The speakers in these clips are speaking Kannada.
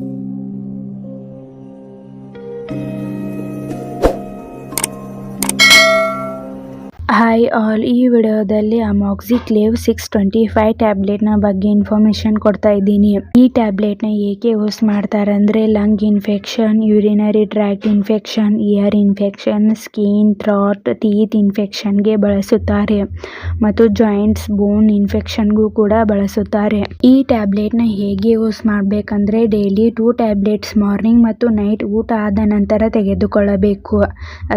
Thank you. ಹಾಯ್ ಆಲ್ ಈ ವಿಡಿಯೋದಲ್ಲಿ ಅಮಾಕ್ಸಿಕ್ಲೇವ್ ಸಿಕ್ಸ್ ಟ್ವೆಂಟಿ ಫೈವ್ ಟ್ಯಾಬ್ಲೆಟ್ನ ಬಗ್ಗೆ ಇನ್ಫಾರ್ಮೇಶನ್ ಕೊಡ್ತಾ ಇದ್ದೀನಿ. ಈ ಟ್ಯಾಬ್ಲೆಟ್ನ ಏಕೆ ಯೂಸ್ ಮಾಡ್ತಾರೆ ಅಂದರೆ lung infection urinary tract infection ear infection skin throat teeth ಇನ್ಫೆಕ್ಷನ್ಗೆ ಬಳಸುತ್ತಾರೆ. ಮತ್ತು ಜಾಯಿಂಟ್ಸ್ ಬೋನ್ ಇನ್ಫೆಕ್ಷನ್ಗೂ ಕೂಡ ಬಳಸುತ್ತಾರೆ. ಈ ಟ್ಯಾಬ್ಲೆಟ್ನ ಹೇಗೆ ಯೂಸ್ ಮಾಡಬೇಕಂದ್ರೆ ಡೈಲಿ ಟೂ ಟ್ಯಾಬ್ಲೆಟ್ಸ್ ಮಾರ್ನಿಂಗ್ ಮತ್ತು ನೈಟ್ ಊಟ ಆದ ನಂತರ ತೆಗೆದುಕೊಳ್ಳಬೇಕು.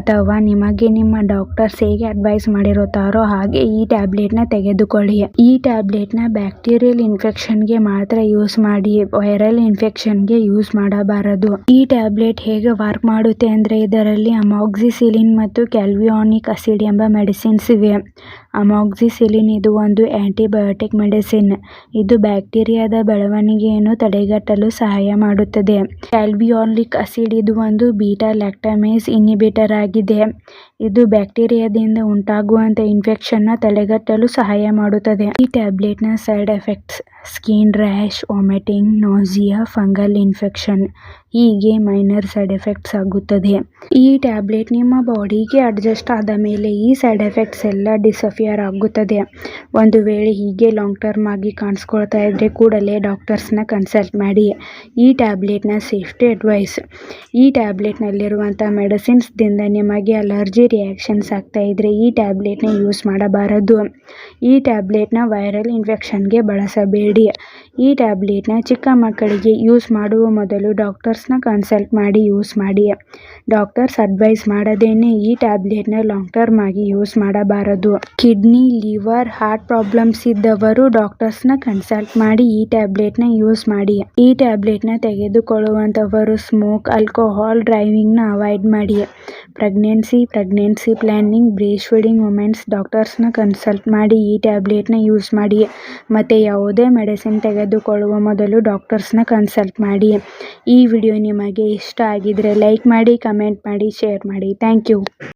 ಅಥವಾ ನಿಮಗೆ ನಿಮ್ಮ ಡಾಕ್ಟರ್ಸ್ ಹೇಗೆ ಅಡ್ವೈಸ್ ಮಾಡಿರುತ್ತಾರೋ ಹಾಗೆ ಈ ಟ್ಯಾಬ್ಲೆಟ್ನ ತೆಗೆದುಕೊಳ್ಳಿ. ಈ ಟ್ಯಾಬ್ಲೆಟ್ನ ಬ್ಯಾಕ್ಟೀರಿಯಲ್ ಇನ್ಫೆಕ್ಷನ್ಗೆ ಮಾತ್ರ ಯೂಸ್ ಮಾಡಿ ವೈರಲ್ ಇನ್ಫೆಕ್ಷನ್ಗೆ ಯೂಸ್ ಮಾಡಬಾರದು. ಈ ಟ್ಯಾಬ್ಲೆಟ್ ಹೇಗೆ ವರ್ಕ್ ಮಾಡುತ್ತೆ ಅಂದ್ರೆ ಇದರಲ್ಲಿ ಅಮಾಕ್ಸಿಸಿಲಿನ್ ಮತ್ತು ಕ್ಯಾಲ್ವಿಯಾನಿಕ್ ಅಸಿಡ್ ಎಂಬ ಮೆಡಿಸಿನ್ಸ್ ಇವೆ. ಅಮಾಕ್ಸಿಸಿಲಿನ್ ಇದು ಒಂದು ಆಂಟಿಬಯೋಟಿಕ್ ಮೆಡಿಸಿನ್ ಇದು ಬ್ಯಾಕ್ಟೀರಿಯಾದ ಬೆಳವಣಿಗೆಯನ್ನು ತಡೆಗಟ್ಟಲು ಸಹಾಯ ಮಾಡುತ್ತದೆ. ಕ್ಯಾಲ್ವಿಯಾನಿಕ್ ಅಸಿಡ್ ಇದು ಒಂದು ಬೀಟಾ ಲ್ಯಾಕ್ಟಮೇಸ್ ಇನ್ಹಿಬಿಟರ್ ಆಗಿದೆ. ಇದು ಬ್ಯಾಕ್ಟೀರಿಯಾದಿಂದ ಉಂಟಾಗುವಂತ ಇನ್ಫೆಕ್ಷನ್ನ ತಡೆಗಟ್ಟಲು ಸಹಾಯ ಮಾಡುತ್ತದೆ. ಈ ಟ್ಯಾಬ್ಲೆಟ್ನ side effects skin rash vomiting nausea fungal infection ಹೀಗೆ ಮೈನರ್ ಸೈಡ್ ಎಫೆಕ್ಟ್ಸ್ ಆಗುತ್ತದೆ. ಈ ಟ್ಯಾಬ್ಲೆಟ್ ನಿಮ್ಮ ಬಾಡಿಗೆ ಅಡ್ಜಸ್ಟ್ ಆದ ಮೇಲೆ ಈ ಸೈಡ್ ಎಫೆಕ್ಟ್ಸ್ ಎಲ್ಲ ಡಿಸಫಿಯರ್ ಆಗುತ್ತದೆ. ಒಂದು ವೇಳೆ ಹೀಗೆ ಲಾಂಗ್ ಟರ್ಮ್ ಆಗಿ ಕಾಣಿಸ್ಕೊಳ್ತಾ ಇದ್ರೆ ಕೂಡಲೇ ಡಾಕ್ಟರ್ಸ್ನ ಕನ್ಸಲ್ಟ್ ಮಾಡಿ. ಈ ಟ್ಯಾಬ್ಲೆಟ್ನ ಸೇಫ್ಟಿ ಅಡ್ವೈಸ್ ಈ ಟ್ಯಾಬ್ಲೆಟ್ನಲ್ಲಿರುವಂಥ ಮೆಡಿಸಿನ್ಸ್ದಿಂದ ನಿಮಗೆ ಅಲರ್ಜಿ ರಿಯಾಕ್ಷನ್ಸ್ ಆಗ್ತಾ ಇದ್ರೆ ಈ ಟ್ಯಾಬ್ಲೆಟ್ನ ಯೂಸ್ ಮಾಡಬಾರದು. ಈ ಟ್ಯಾಬ್ಲೆಟ್ನ ವೈರಲ್ ಇನ್ಫೆಕ್ಷನ್ಗೆ ಬಳಸಬೇಡಿ. ಈ ಟ್ಯಾಬ್ಲೆಟ್ನ ಚಿಕ್ಕ ಮಕ್ಕಳಿಗೆ ಯೂಸ್ ಮಾಡುವ ಮೊದಲು ಡಾಕ್ಟರ್ಸ್ನ ಕನ್ಸಲ್ಟ್ ಮಾಡಿ ಯೂಸ್ ಮಾಡಿ. ಡಾಕ್ಟರ್ಸ್ ಅಡ್ವೈಸ್ ಮಾಡದೇನೆ ಈ ಟ್ಯಾಬ್ಲೆಟ್ನ ಲಾಂಗ್ ಟರ್ಮ್ ಆಗಿ ಯೂಸ್ ಮಾಡಬಾರದು. ಕಿಡ್ನಿ, ಲಿವರ್, ಹಾರ್ಟ್ ಪ್ರಾಬ್ಲಮ್ಸ್ ಇದ್ದವರು ಡಾಕ್ಟರ್ಸ್ನ ಕನ್ಸಲ್ಟ್ ಮಾಡಿ ಈ ಟ್ಯಾಬ್ಲೆಟ್ನ ಯೂಸ್ ಮಾಡಿ. ಈ ಟ್ಯಾಬ್ಲೆಟ್ನ ತೆಗೆದುಕೊಳ್ಳುವಂಥವರು ಸ್ಮೋಕ್, ಆಲ್ಕೋಹಾಲ್ ಡ್ರೈವಿಂಗ್ನ ಅವಾಯ್ಡ್ ಮಾಡಿ. Pregnancy pregnancy planning breast feeding women's ಡಾಕ್ಟರ್ಸ್ನ consult ಮಾಡಿ, ಈ ಟ್ಯಾಬ್ಲೆಟ್ನ ಯೂಸ್ ಮಾಡಿ, ಮತ್ತು ಯಾವುದೇ ಮೆಡಿಸಿನ್ ತೆಗೆದುಕೊಳ್ಳುವ ಮೊದಲು ಡಾಕ್ಟರ್ಸ್ನ ಕನ್ಸಲ್ಟ್ ಮಾಡಿ. ಈ ವಿಡಿಯೋ ನಿಮಗೆ ಇಷ್ಟ ಆಗಿದ್ದರೆ ಲೈಕ್ ಮಾಡಿ, ಕಮೆಂಟ್ ಮಾಡಿ, ಶೇರ್ ಮಾಡಿ. Thank you.